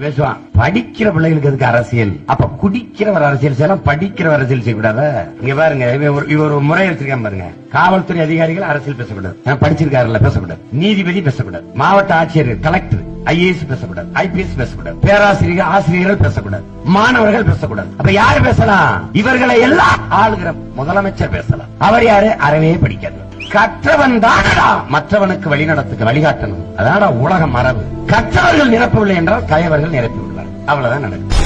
பேசுவான். படிக்கிற பிள்ளைகளுக்கு எதுக்கு அரசியல்? அப்ப குடிக்கிறவர் அரசியல் செய்யலாம் படிக்கிறவர் அரசியல் செய்யக்கூடாத? இங்க பாருங்க ஒரு- இவர் ஒரு முறை வச்சிருக்கான் பாருங்க. காவல்துறை அதிகாரிகள் அரசியல் பேசக்கூடாது. படிச்சிருக்காருல்ல பேசக்கூடாது. நீதிபதி பேசக்கூடாது. மாவட்ட ஆட்சியர் கலெக்டர் ஐஏஎஸ் பேசக்கூடாது. ஐபிஎஸ் பேசக்கூடாது. பேராசிரியர்கள் ஆசிரியர்கள் பேசக்கூடாது. மாணவர்கள் பேசக்கூடாது. அப்ப யாரு பேசலாம்? இவர்களை எல்லாம் ஆளுகிற முதலமைச்சர் பேசலாம். அவர் யாரு? அறவே படிக்காது கற்றவன் தானடா? மற்றவனுக்கு வழிநடத்துக்கு வழிகாட்டணும். அதான்டா உலக மரபு. கற்றவர்கள் நிரப்பவில்லை என்றால் கயவர்கள் நிரப்பி விடுவார் அவ்வளவுதான் நடக்கும்.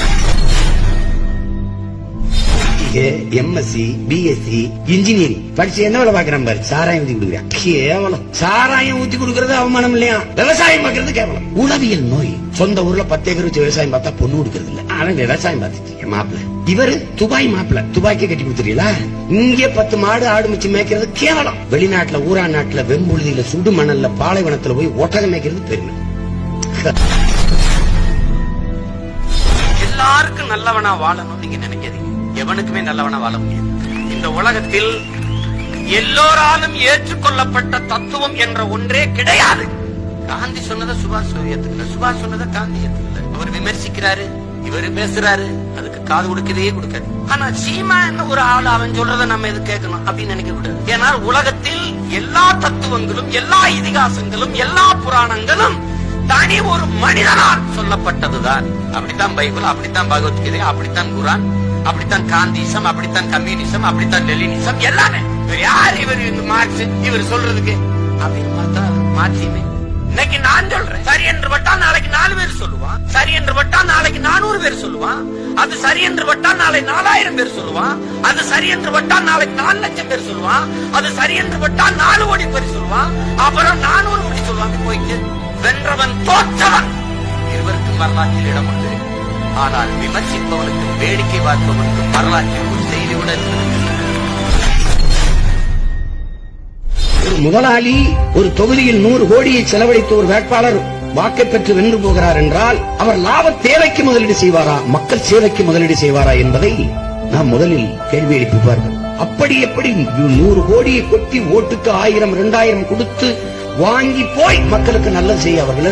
எம்எஸ்சி பிஎஸ்சி இன்ஜினியரிங் படிச்சு என்ன வேலை பாக்குறான் பாரு? சாராயம் ஊத்தி கொடுக்குறான். கேவலம். சாராயம் ஊத்தி கொடுக்கறது அவமானம் இல்லையா? விவசாயம் பாக்குறது கேவலம். உளவியல் நோய். சொந்த ஊர்ல பத்து ஏக்கர் வச்சு விவசாயம் பார்த்தா பொண்ணு கொடுக்கறது இல்ல. ஆனா விவசாயம் பார்த்துட்டு மாப்பிள்ள. இவரு துபாய் மாப்பிள்ள. துபாய்க்கே கட்டி கொடுத்துறீங்களா இங்கே பத்து மாடு ஆடு மிச்சு மேய்க்கிறது கேவலம். வெளிநாட்டுல ஊரா நாட்டுல வெம்புழுதியில சுடு மணல்ல பாலைவனத்துல போய் ஒட்டகம் மேய்க்கிறது பெருமை. எல்லாருக்கும் நல்லவனா வாழணும் நீங்க நினைக்கிறது எவனுக்குமே நல்லவனா வாழ முடியும் இந்த உலகத்தில் எல்லோராலும் ஏற்றுக்கொள்ளப்பட்ட தத்துவம் என்ற ஒன்றே கிடையாது. காந்தி சொன்னதை சுபாஷ் ஏத்துக்கல. சுபாஷ் சொன்னதை காந்தி ஏத்துக்கல. அவர் விமர்சிக்கிறாரு இவரு பேசுறாரு அதுக்கு காது கொடுக்கவே கொடுக்காது. ஆனா சீமா என்ன ஒரு ஆள் அவன் சொல்றதை நம்ம எது கேட்கணும் அப்படின்னு நினைக்க கூடாது. ஏன்னா உலகத்தில் எல்லா தத்துவங்களும் எல்லா இதிகாசங்களும் எல்லா புராணங்களும் தனி ஒரு மனிதனால் சொல்லப்பட்டதுதான். அப்படித்தான் பைபிள் அப்படித்தான் பகவத்கீதை அப்படித்தான் குரான். அப்படித்தான் காந்திசம் அப்படித்தான் கம்யூனிசம் அப்படித்தான் லெலினிசம் எல்லாமே. இவர் யார்? இவர் மார்க்ஸ் இவர் சொல்றதுக்கு. அப்படின்னு பார்த்தா மார்க்சியமே. இன்னைக்கு நான் சொல்றேன். சரி என்று பட்டா நாளைக்கு நாலு பேர் சொல்லுவான். சரி என்று பட்டா நாளைக்கு நானூறு பேர் சொல்லுவான். அது சரி என்று பட்டா நாளை நாலாயிரம் பேர் சொல்லுவான். அது சரி என்று பட்டா நாளைக்கு நாலு லட்சம் பேர் சொல்லுவான். அது சரி என்று பட்டா நாலு கோடி பேர் சொல்லுவான். அப்புறம் நானூறு கோடி சொல்லுவாங்க போயிட்டு வென்றவன் தோற்றவன். இருவருக்கும் வரலாற்றில் இடம் உண்டு. ஆனால் விமர்சிப்பவனுக்கும் வேடிக்கை பார்ப்பவனுக்கும் வரலாற்றில் ஒரு செய்தியுடன் ஒரு முதலாளி ஒரு தொகுதியில் நூறு கோடியை செலவழித்து ஒரு வேட்பாளர் வாக்கை பெற்று வென்று போகிறார் என்றால் அவர் லாப தேவைக்கு முதலீடு செய்வாரா? மக்கள் சேவைக்கு முதலீடு செய்வாரா என்பதை நாம் முதலில் கேள்வி எழுப்பிப்பார்கள். அப்படி எப்படி நூறு கோடியை கொட்டி ஓட்டுக்கு ஆயிரம் இரண்டாயிரம் கொடுத்து வாங்கி போய் மக்களுக்கு நல்லது செய்ய அவர்களை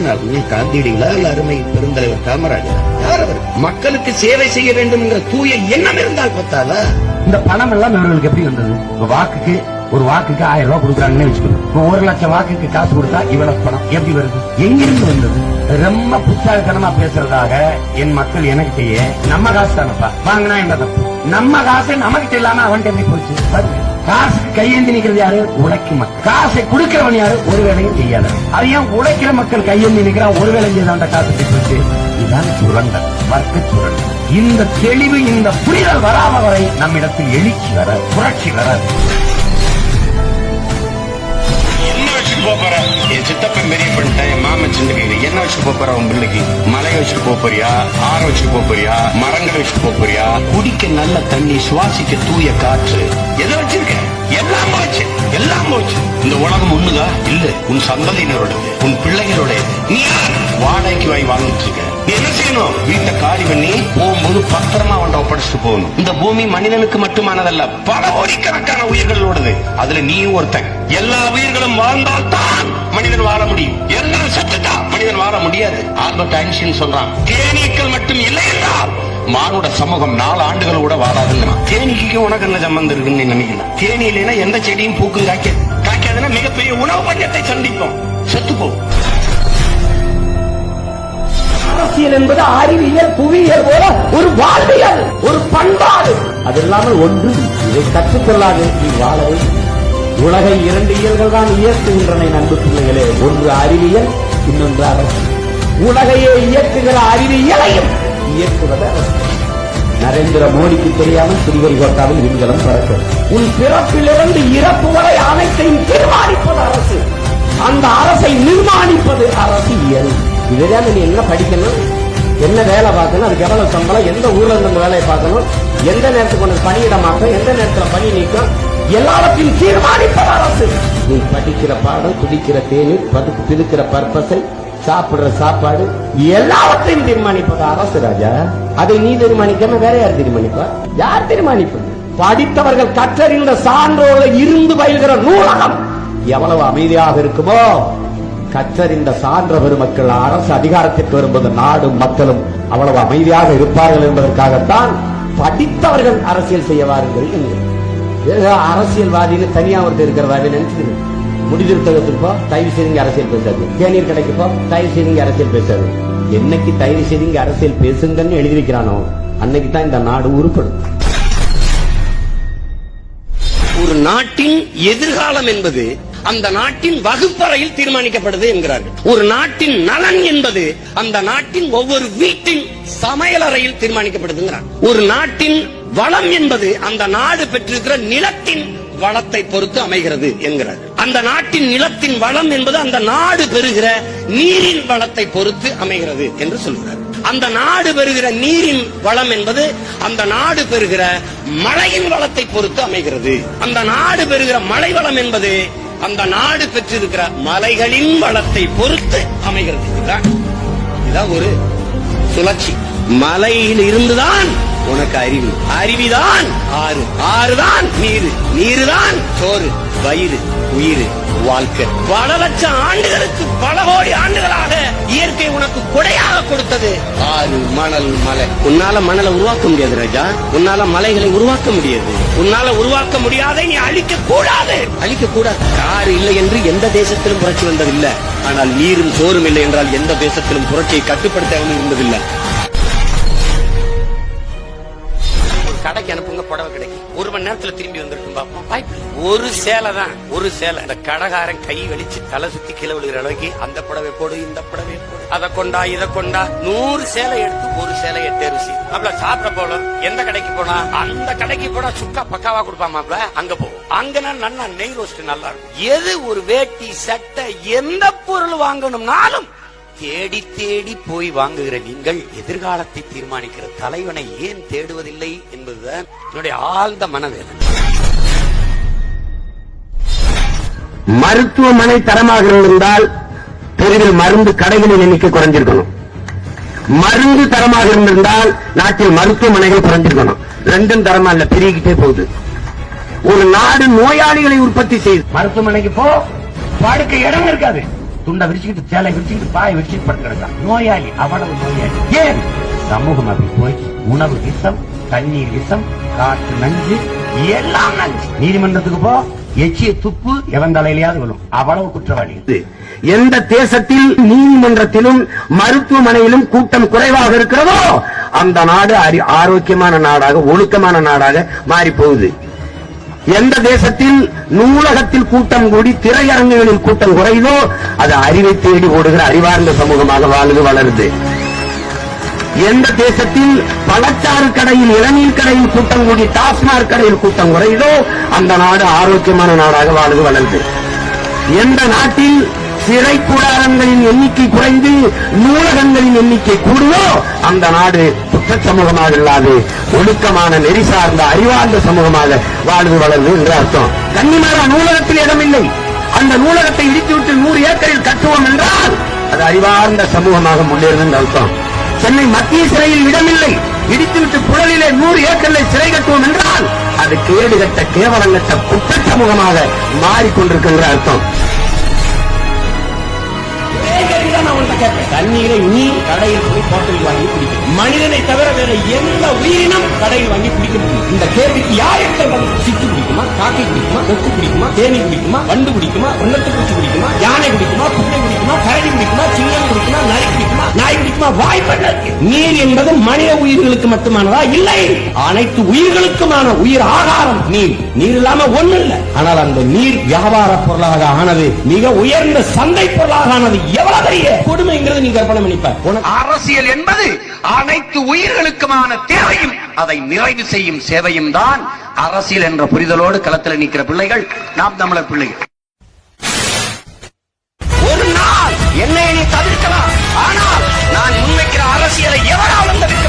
காந்தியடிகளா இல்ல அருமை பெருந்தலைவர் காமராஜர். யார் அவர்? மக்களுக்கு சேவை செய்ய வேண்டும் என்ற தூய எண்ணம் இருந்தால் பத்தாதா இந்த பணம் எல்லாம் இவர்களுக்கு எப்படி வந்தது? வாக்குக்கு ஒரு வாக்குக்கு ஆயிரம் ரூபாய் கொடுக்குறாங்கன்னு வச்சுக்கணும். ஒரு லட்சம் வாக்குக்கு காசு கொடுத்தா இவ்வளவு பணம் எப்படி வருது? எங்கிருந்து வந்தது? ரொம்ப புத்தாகத்தனமா பேசுறதாக என் மக்கள் எனக்கு செய்ய நம்ம காசு தானப்பா? வாங்கினா என்ன தப்பு? நம்ம காசு நமக்கு இல்லாம அவன்கிட்ட எப்படி போச்சு? பாருங்க. காசு கையேந்தி நிக்கிறது யாரு? உழைக்கும் மக்கள். காசை கொடுக்கிறவன் யாரு? ஒரு வேலையும் செய்யாத. அது ஏன் உழைக்கிற மக்கள் கையேந்தி நிக்கிறான்? ஒரு வேலை காசு போச்சு இதுதான் சுரண்டல். வர்க்க சுரண்டல். இந்த தெளிவு இந்த புரிதல் வராத வரை நம்மிடத்தில் எழுச்சி வர புரட்சி வராது. என் சித்தப்பன் பெரிய பண்ணிட்டேன் என் மாமன் சின்ன கையில என்ன வச்சு போப் போற உன் பிள்ளைக்கு? மலையை வச்சுட்டு போறியா? ஆறு வச்சு போறியா? மரங்களை வச்சுட்டு போறியா? குடிக்க நல்ல தண்ணி சுவாசிக்க தூய காற்று. எதை வச்சிருக்க? எல்லாம் போச்சு எல்லாம் போச்சு இந்த உலகம் ஒண்ணுதா? இல்ல. உன் சந்ததியினரோடது உன் பிள்ளைகளோடது நீ வாடகைக்கு வாய் வாங்கிட்டு இருக்க. என்ன செய்யணும்? வீட்டை காலி பண்ணி போகும்போது பத்திரமா அவன் ஒப்படைச்சிட்டு போகணும். இந்த பூமி மனிதனுக்கு மட்டுமானதல்ல பல கோடிக்கணக்கான உயிர்களோடது அதுல நீயும் ஒருத்தன். எல்லா உயிர்களும் வாழ்ந்தால் தான் மனிதன் வாழ முடியும். எல்லாம் செத்துட்டா மனிதன் வாழ முடியாது. ஆல்பர்ட் ஐன்ஸ்டீன் சொல்றான் தேனீக்கள் மட்டும் இல்லை என்றால் மானுட சமூகம் நாலு ஆண்டுகள் கூட வாழாதுன்னு. தேனீக்கு உனக்கு என்ன சம்பந்தம் இருக்குன்னு நீ தேனி இல்லைன்னா எந்த செடியும் பூக்கு காய்க்காது. காய்க்காதுன்னா மிகப்பெரிய உணவு பஞ்சத்தை சந்திப்போம். செத்துப்போம். அரசியல் என்பது அறிவியல் புவியியல் போல ஒரு வாழ்வியல் ஒரு பண்பாடு. அது இல்லாமல் ஒன்று இதை கற்றுக்கொள்ளாது நீ வாழவே. உலகை இரண்டு இயல்கள் தான் இயக்குகின்றன நண்பு பிள்ளைகளே. ஒன்று அறிவியல் இன்னொன்று அரசியல். உலகையே இயக்குகிற அறிவியலையும் இயக்குவது அரசியல். நரேந்திர மோடிக்கு தெரியாமல் ஸ்ரீஹரிகோட்டாவில் விண்கலம் பறக்கும். உன் பிறப்பிலிருந்து இறப்பு வரை அனைத்தையும் தீர்மானிப்பது அரசு. அந்த அரசை நிர்மாணிப்பது அரசியல். இதுதான் நீ என்ன படிக்கணும்? என்ன வேலை பார்க்கணும்? அதுக்கு எவ்வளவு சம்பளம்? எந்த ஊர்ல இருந்து வேலையை பார்க்கணும்? எந்த நேரத்துக்கு உனக்கு பணியிடமாக்கும் எந்த நேரத்துல பணி நீக்கம்? எல்லாவற்றையும் தீர்மானிப்பது அரசு. நீ படிக்கிற பாடம் குடிக்கிற தேநீர் பதுக்கு பிதுக்கிற பர்பஸை சாப்பிடுற சாப்பாடு எல்லாவற்றையும் தீர்மானிப்பது அரசு ராஜா. அதை நீ தீர்மானிக்காம வேற யார் தீர்மானிப்பா? யார் தீர்மானிப்பது படித்தவர்கள் கற்றறிந்த சான்றோர்கள் இருந்து பயில்கிற நூலகம் எவ்வளவு அமைதியாக இருக்குமோ? கற்றறிந்த சான்ற பெருமக்கள் அரசு அதிகாரத்திற்கு வரும்போது நாடும் மக்களும் அவ்வளவு அமைதியாக இருப்பார்கள் என்பதற்காகத்தான் படித்தவர்கள் அரசியல் செய்ய வாருங்கள் என்கிறேன். அரசியல்வாதின்னு தனியா ஒருத்தர் இருக்கிறதாவே நினைச்சுக்கணும் முடிதிருத்தகத்துக்கு போ தயவு செய்து அரசியல் பேசாது தேநீர் கடைக்கு போ தயவு செய்து அரசியல் பேசாது என்னைக்கு தயவு செய்து அரசியல் பேசுங்கன்னு எழுதி வைக்கிறானோ அன்னைக்கு தான் இந்த நாடு உருப்படும். ஒரு நாட்டின் எதிர்காலம் என்பது அந்த நாட்டின் வகுப்பறையில் தீர்மானிக்கப்படுது என்கிறார்கள். ஒரு நாட்டின் நலன் என்பது அந்த நாட்டின் ஒவ்வொரு வீட்டின் சமையலறையில் தீர்மானிக்கப்படுதுங்கிறார். ஒரு நாட்டின் வளம் என்பது அந்த நாடு பெற்றிருக்கிற நிலத்தின் வளத்தை பொறுத்து அமைகிறது என்கிறார். அந்த நாட்டின் நிலத்தின் வளம் என்பது அந்த நாடு பெறுகிற நீரின் வளத்தை பொறுத்து அமைகிறது என்று சொல்கிறார். அந்த நாடு பெறுகிற நீரின் வளம் என்பது அந்த நாடு பெறுகிற மழையின் வளத்தை பொறுத்து அமைகிறது. அந்த நாடு பெறுகிற மழை வளம் என்பது அந்த நாடு பெற்றிருக்கிற மலைகளின் வளத்தை பொறுத்து அமைகிறது. இதுதான் இதுதான் ஒரு சுழற்சி. மலையில் இருந்துதான் உனக்கு அறிவு அருவிதான். ஆறு. ஆறுதான். நீரு. நீருதான். சோறு. வயிறு. உயிர். வாழ்க்கை. பல லட்சம் ஆண்டுகளுக்கு பல கோடி ஆண்டுகளாக இயற்கை உனக்கு கொடையாக கொடுத்தது. ஆறு மணல் மலை. உன்னால மணலை உருவாக்க முடியாது ராஜா. உன்னால மலைகளை உருவாக்க முடியாது. உன்னால உருவாக்க முடியாத நீ அழிக்க கூடாது அழிக்க கூடாது கார் இல்லை என்று எந்த தேசத்திலும் புரட்சி வந்ததில்லை. ஆனால் நீரும் சோறும் இல்லை என்றால் எந்த தேசத்திலும் புரட்சியை கட்டுப்படுத்த இருந்ததில்லை. ஒரு அனுப்புங்க புடவை கிடைக்கும். ஒரு மணி நேரத்துல திரும்பி வந்திருக்கும் பாப்போம் வாய்ப்பு ஒரு சேலை தான் ஒரு சேலை. இந்த கடகாரம் கை வலிச்சு தலை சுத்தி கீழே விழுகிற அளவுக்கு அந்த புடவை போடு இந்த புடவை போடு. அதை கொண்டா இதை கொண்டா நூறு சேலை எடுத்து ஒரு சேலையை தேர்வு செய்யும் சாப்பிட போலாம் எந்த கடைக்கு போனா அந்த கடைக்கு போனா சுக்கா பக்காவா கொடுப்பான் மாப்ள அங்க போ. அங்கனா நல்லா நெய் ரோஸ்ட் நல்லா இருக்கும். எது ஒரு வேட்டி சட்டை எந்த பொருள் வாங்கணும்னாலும் தேடி தேடி போய் வாங்குகிற நீங்கள் எதிர்காலத்தை தீர்மானிக்கிற தலைவனை ஏன் தேடுவதில்லை என்பதுதான் என்னுடைய ஆழ்ந்த மனவேதனை. மருத்துவமனை தரமாக இருந்தால் தெருவில் மருந்து கடைகளின் எண்ணிக்கை குறைஞ்சிருக்கணும். மருந்து தரமாக இருந்திருந்தால் நாட்டில் மருத்துவமனைகள் குறைஞ்சிருக்கணும். ரெண்டும் தரமா இல்ல பெருகிக்கிட்டே போகுது. ஒரு நாடு நோயாளிகளை உற்பத்தி செய்யுது மருத்துவமனைக்கு போ. படுக்க இடம் இருக்காது. துண்டை விரிச்சுக்கிட்டு சேலை விரிச்சுக்கிட்டு பாய் விரிச்சுட்டு படுத்து கிடக்கான் நோயாளி அவ்வளவு நோயாளி. ஏன்? சமூகம் அப்படி போய் உணவு விஷம் தண்ணீர் விஷம் காற்று நஞ்சு எல்லாம் நஞ்சு. நீதிமன்றத்துக்கு போ எச்சிய துப்பு எவன் தலையிலேயாவது விழும். அவ்வளவு குற்றவாளி. எந்த தேசத்தில் நீதிமன்றத்திலும் மருத்துவமனையிலும் கூட்டம் குறைவாக இருக்கிறதோ அந்த நாடு ஆரோக்கியமான நாடாக ஒழுக்கமான நாடாக மாறி போகுது எந்த தேசத்தில் நூலகத்தில் கூட்டம் கூடி திரையரங்குகளில் கூட்டம் குறையுதோ அது அறிவை தேடி ஓடுகிற அறிவார்ந்த சமூகமாக வாழ்ந்து வளருது. எந்த தேசத்தில் பழச்சாறு கடையில் இளநீர் கடையில் கூட்டம் கூடி டாஸ்மாக் கடையில் கூட்டம் குறையுதோ அந்த நாடு ஆரோக்கியமான நாடாக வாழ்ந்து வளருது. எந்த நாட்டில் சிறை கூடாரங்களின் எண்ணிக்கை குறைந்து நூலகங்களின் எண்ணிக்கை கூடுதோ அந்த நாடு குற்ற சமூகமாக இல்லாது ஒழுக்கமான நெறி சார்ந்த அறிவார்ந்த சமூகமாக வாழ்வு வளருது என்று அர்த்தம். கன்னிமாரா நூலகத்தில் இடமில்லை. அந்த நூலகத்தை இடித்துவிட்டு நூறு ஏக்கரில் கட்டுவோம் என்றால் அது அறிவார்ந்த சமூகமாக முன்னேறுது என்று அர்த்தம். சென்னை மத்திய சிறையில் இடமில்லை. இடித்துவிட்டு புழலிலே நூறு ஏக்கரில் சிறை கட்டுவோம் என்றால் அது கேடு கட்ட கேவலங்கட்ட குற்ற சமூகமாக மாறிக்கொண்டிருக்கின்ற அர்த்தம். தண்ணீரை நீ கடையில் போய் பாட்டில் வாங்கி குடிக்கணும். மனிதனை தவிர வேற எந்த உயிரினம் கடையில் வாங்கி குடிக்க முடியும் இந்த கேள்விக்கு யார் எந்த பதில்? குடிக்குமா காக்கை குடிக்குமா கொக்கு குடிக்குமா தேனி குடிக்குமா வண்டு குடிக்குமா ஒன்னத்துக்குச்சி குடிக்குமா யானை குடிக்குமா புண்ணை குடிக்குமா கரடி குடிக்குமா சிங்கம் குடிக்குமா நரி குடிக்குமா நாய் குடிக்குமா வாய்ப்பட்ட நீர் என்பது மனித உயிர்களுக்கு மட்டுமானதா? இல்லை. அனைத்து உயிர்களுக்குமான உயிர் ஆகாரம் நீர். நீர் இல்லாம ஒண்ணு இல்ல ஆனால் அந்த நீர் வியாபார பொருளாக ஆனது மிக உயர்ந்த சந்தை பொருளாக ஆனது எவ்வளவு பெரிய ஆத்மைங்கிறது நீ கற்பனை பண்ணிப்பார் அரசியல் என்பது அனைத்து உயிர்களுக்குமான தேவையும் அதை நிறைவு செய்யும் சேவையும் தான் அரசியல் என்ற புரிதலோடு களத்தில் நிற்கிற பிள்ளைகள் நாம் தமிழர் பிள்ளைகள். ஒரு நாள் என்னை நீ தவிர்க்கலாம். ஆனால் நான் முன்வைக்கிற அரசியலை எவராலும் வந்தது